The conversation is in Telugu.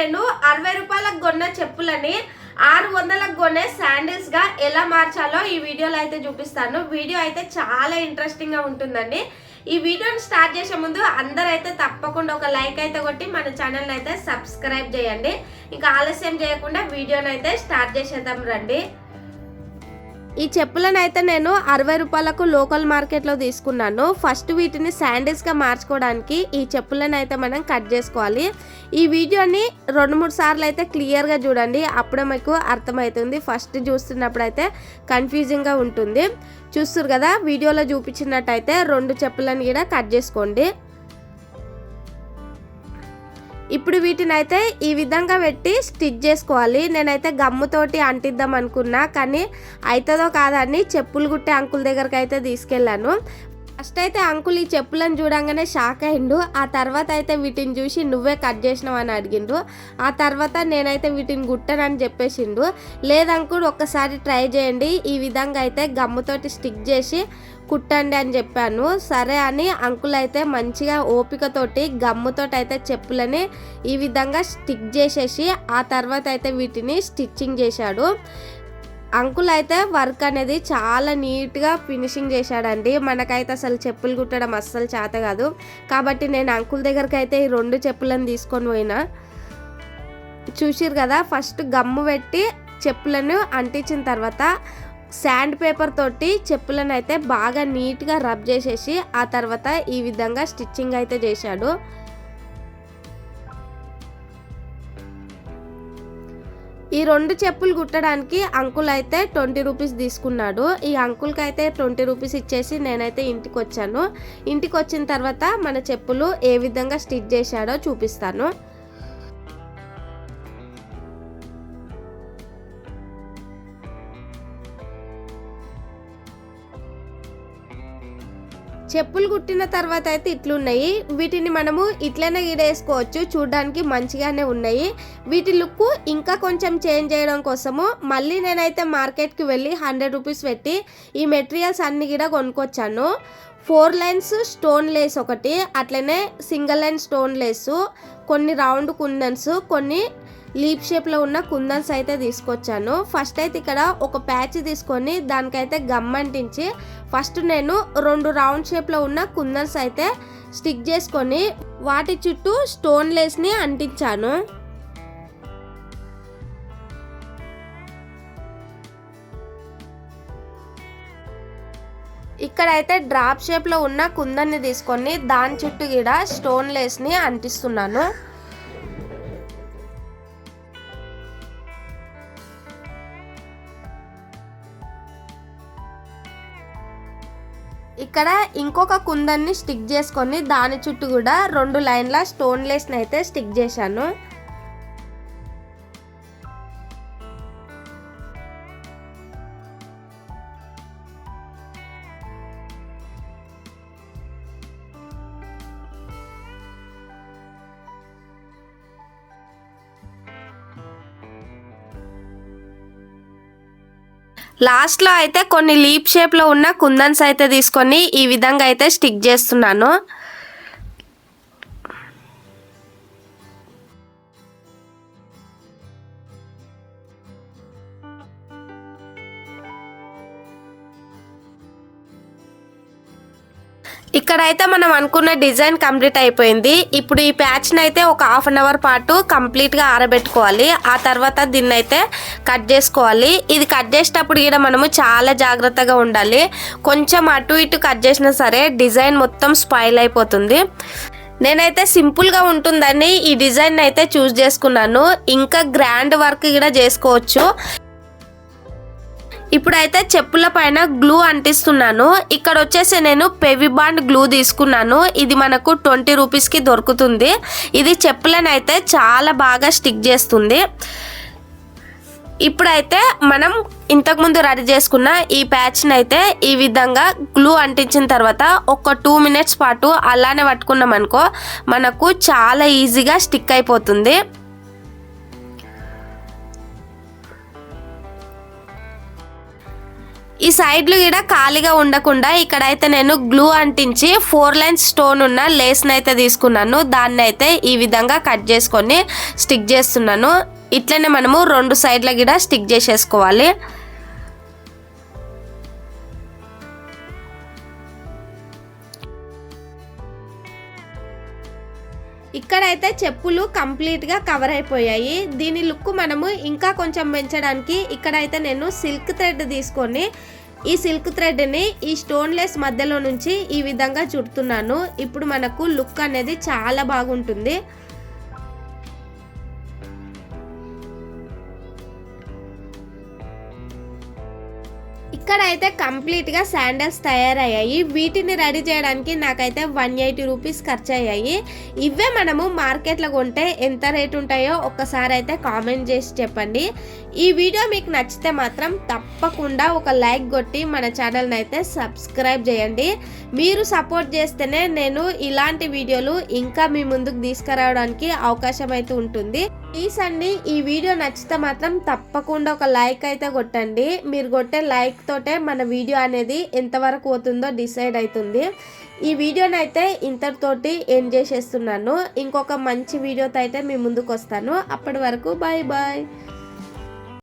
నేను అరవై రూపాయలకు కొన్న చెప్పులని ఆరు వందలకు కొనే శాండిల్స్గా ఎలా మార్చాలో ఈ వీడియోలో అయితే చూపిస్తాను. వీడియో అయితే చాలా ఇంట్రెస్టింగ్గా ఉంటుందండి. ఈ వీడియోని స్టార్ట్ చేసే ముందు అందరైతే తప్పకుండా ఒక లైక్ అయితే కొట్టి మన ఛానల్ అయితే సబ్స్క్రైబ్ చేయండి. ఇంకా ఆలస్యం చేయకుండా వీడియోని అయితే స్టార్ట్ చేసేద్దాం రండి. ఈ చెప్పులను అయితే నేను అరవై రూపాయలకు లోకల్ మార్కెట్లో తీసుకున్నాను. ఫస్ట్ వీటిని శాండిల్స్గా మార్చుకోవడానికి ఈ చెప్పులను అయితే మనం కట్ చేసుకోవాలి. ఈ వీడియోని రెండు మూడు సార్లు అయితే క్లియర్గా చూడండి. అప్పుడే మీకు అర్థమవుతుంది. ఫస్ట్ చూస్తున్నప్పుడు అయితే కన్ఫ్యూజింగ్గా ఉంటుంది. చూస్తారు కదా వీడియోలో చూపించినట్టయితే రెండు చెప్పులను కూడా కట్ చేసుకోండి. ఇప్పుడు వీటిని అయితే ఈ విధంగా పెట్టి స్టిచ్ చేసుకోవాలి. నేనైతే గమ్ముతోటి అంటిద్దాం అనుకున్నా కానీ అవుతుందో కాదని చెప్పులు కుట్టే అంకుల్ దగ్గరికి అయితే తీసుకెళ్ళాను. ఫస్ట్ అయితే అంకుల్ ఈ చెప్పులను చూడంగానే షాక్ అయిండు ఆ తర్వాత అయితే వీటిని చూసి నువ్వే కట్ చేసినావు అని అడిగిండు. ఆ తర్వాత నేనైతే వీటిని గుట్టనని చెప్పేసిండు. లేదంకుల్ ఒక్కసారి ట్రై చేయండి. ఈ విధంగా అయితే గమ్ముతోటి స్టిక్ చేసి కుట్టండి అని చెప్పాను. సరే అని అంకుల్ అయితే మంచిగా ఓపికతోటి గమ్ముతోటి అయితే చెప్పులని ఈ విధంగా స్టిక్ చేసేసి ఆ తర్వాత అయితే వీటిని స్టిచ్చింగ్ చేశాడు. అంకుల్ అయితే వర్క్ అనేది చాలా నీట్గా ఫినిషింగ్ చేశాడండి. మనకైతే అసలు చెప్పులు కుట్టడం అస్సలు చేత కాదు. కాబట్టి నేను అంకుల్ దగ్గరికి అయితే ఈ రెండు చెప్పులను తీసుకొని పోయినా. చూసిరు కదా ఫస్ట్ గమ్ము పెట్టి చెప్పులను అంటించిన తర్వాత శాండ్ పేపర్ తోటి చెప్పులను అయితే బాగా నీట్గా రబ్ చేసేసి ఆ తర్వాత ఈ విధంగా స్టిచ్చింగ్ అయితే చేశాడు. ఈ రెండు చెప్పులు కుట్టడానికి అంకుల్ అయితే ట్వంటీ రూపీస్ తీసుకున్నాడు. ఈ అంకుల్కి అయితే ట్వంటీ రూపీస్ ఇచ్చేసి నేనైతే ఇంటికి వచ్చాను ఇంటికి వచ్చిన తర్వాత మన చెప్పులు ఏ విధంగా స్టిచ్ చేశాడో చూపిస్తాను. చెప్పులు కుట్టిన తర్వాత అయితే ఇట్లున్నాయి వీటిని మనము ఇట్లనే గీడేసుకోవచ్చు చూడడానికి మంచిగానే ఉన్నాయి. వీటి లుక్ ఇంకా కొంచెం చేంజ్ చేయడం కోసము మళ్ళీ నేనైతే మార్కెట్కి వెళ్ళి హండ్రెడ్ రూపీస్ పెట్టి ఈ మెటీరియల్స్ అన్ని కూడా కొనుక్కొచ్చాను. ఫోర్ లైన్స్ స్టోన్ లేస్ ఒకటి అట్లనే సింగిల్ లైన్ స్టోన్ లేసు కొన్ని రౌండ్ కుందన్స్ కొన్ని లీప్ షేప్లో ఉన్న కుందన్స్ అయితే తీసుకొచ్చాను. ఫస్ట్ అయితే ఇక్కడ ఒక ప్యాచ్ తీసుకొని దానికైతే గమ్ అంటించి ఫస్ట్ నేను రెండు రౌండ్ షేప్లో ఉన్న కుందన్స్ అయితే స్టిక్ చేసుకొని వాటి చుట్టూ స్టోన్ లేస్ని అంటించాను. ఇక్కడైతే డ్రాప్ షేప్లో ఉన్న కుందన్ని తీసుకొని దాని చుట్టూ కూడా స్టోన్ లేస్ని అంటిస్తున్నాను. ఇక్కడ ఇంకొక కుందన్ని స్టిక్ చేసుకొని దాని చుట్టూ కూడా రెండు లైన్ల స్టోన్ లేస్ని అయితే స్టిక్ చేశాను. లాస్ట్లో అయితే కొన్ని లీప్ షేప్లో ఉన్న కుందన్స్ అయితే తీసుకొని ఈ విధంగా అయితే స్టిక్ చేస్తున్నాను. ఇక్కడైతే మనం అనుకున్న డిజైన్ కంప్లీట్ అయిపోయింది. ఇప్పుడు ఈ ప్యాచ్ని అయితే ఒక హాఫ్ అన్ అవర్ పాటు కంప్లీట్గా ఆరబెట్టుకోవాలి. ఆ తర్వాత దీన్ని అయితే కట్ చేసుకోవాలి. ఇది కట్ చేసేటప్పుడు కూడా మనము చాలా జాగ్రత్తగా ఉండాలి. కొంచెం అటు ఇటు కట్ చేసినా సరే డిజైన్ మొత్తం స్పాయిల్ అయిపోతుంది. నేనైతే సింపుల్గా ఉంటుందని ఈ డిజైన్ అయితే చూస్ చేసుకున్నాను. ఇంకా గ్రాండ్ వర్క్ కూడా చేసుకోవచ్చు. ఇప్పుడైతే చెప్పుల పైన గ్లూ అంటిస్తున్నాను. ఇక్కడ వచ్చేసి నేను పెవిబాండ్ గ్లూ తీసుకున్నాను. ఇది మనకు ట్వంటీ రూపీస్కి దొరుకుతుంది. ఇది చెప్పులను అయితే చాలా బాగా స్టిక్ చేస్తుంది. ఇప్పుడైతే మనం ఇంతకుముందు రెడీ చేసుకున్న ఈ ప్యాచ్ని అయితే ఈ విధంగా గ్లూ అంటించిన తర్వాత ఒక టూ మినిట్స్ పాటు అలానే పట్టుకున్నాం అనుకో మనకు చాలా ఈజీగా స్టిక్ అయిపోతుంది. ఈ సైడ్లు కూడా ఖాళీగా ఉండకుండా ఇక్కడైతే నేను గ్లూ అంటించి ఫోర్ లైన్స్ స్టోన్ ఉన్న లేస్ని అయితే తీసుకున్నాను. దాన్ని అయితే ఈ విధంగా కట్ చేసుకొని స్టిక్ చేస్తున్నాను. ఇట్లనే మనము రెండు సైడ్ల కూడా స్టిక్ చేసేసుకోవాలి. ఇక్కడైతే చెప్పులు కంప్లీట్గా కవర్ అయిపోయాయి. దీని లుక్ మనము ఇంకా కొంచెం పెంచడానికి ఇక్కడైతే నేను సిల్క్ థ్రెడ్ తీసుకొని ఈ సిల్క్ థ్రెడ్ని ఈ స్టోన్లెస్ మధ్యలో నుంచి ఈ విధంగా చుడుతున్నాను. ఇప్పుడు మనకు లుక్ అనేది చాలా బాగుంటుంది. ఇక్కడైతే కంప్లీట్గా శాండల్స్ తయారయ్యాయి. వీటిని రెడీ చేయడానికి నాకైతే వన్ ఎయిటీ రూపీస్ ఖర్చు అయ్యాయి ఇవే మనము మార్కెట్లో కొంటే ఎంత రేట్ ఉంటాయో ఒక్కసారి అయితే కామెంట్ చేసి చెప్పండి. ఈ వీడియో మీకు నచ్చితే మాత్రం తప్పకుండా ఒక లైక్ కొట్టి మన ఛానల్ని అయితే సబ్స్క్రైబ్ చేయండి. మీరు సపోర్ట్ చేస్తేనే నేను ఇలాంటి వీడియోలు ఇంకా మీ ముందుకు తీసుకురావడానికి అవకాశం అయితే ఉంటుంది. ప్లీజ్ అండి ఈ వీడియో నచ్చితే మాత్రం తప్పకుండా ఒక లైక్ అయితే కొట్టండి. మీరు కొట్టే లైక్ తోటే మన వీడియో అనేది ఎంతవరకు పోతుందో డిసైడ్ అవుతుంది ఈ వీడియోని అయితే ఇంతటితోటి ఎండ్ చేసేస్తున్నాను. ఇంకొక మంచి వీడియోతో అయితే మీ ముందుకు వస్తాను. అప్పటి వరకు బాయ్ బాయ్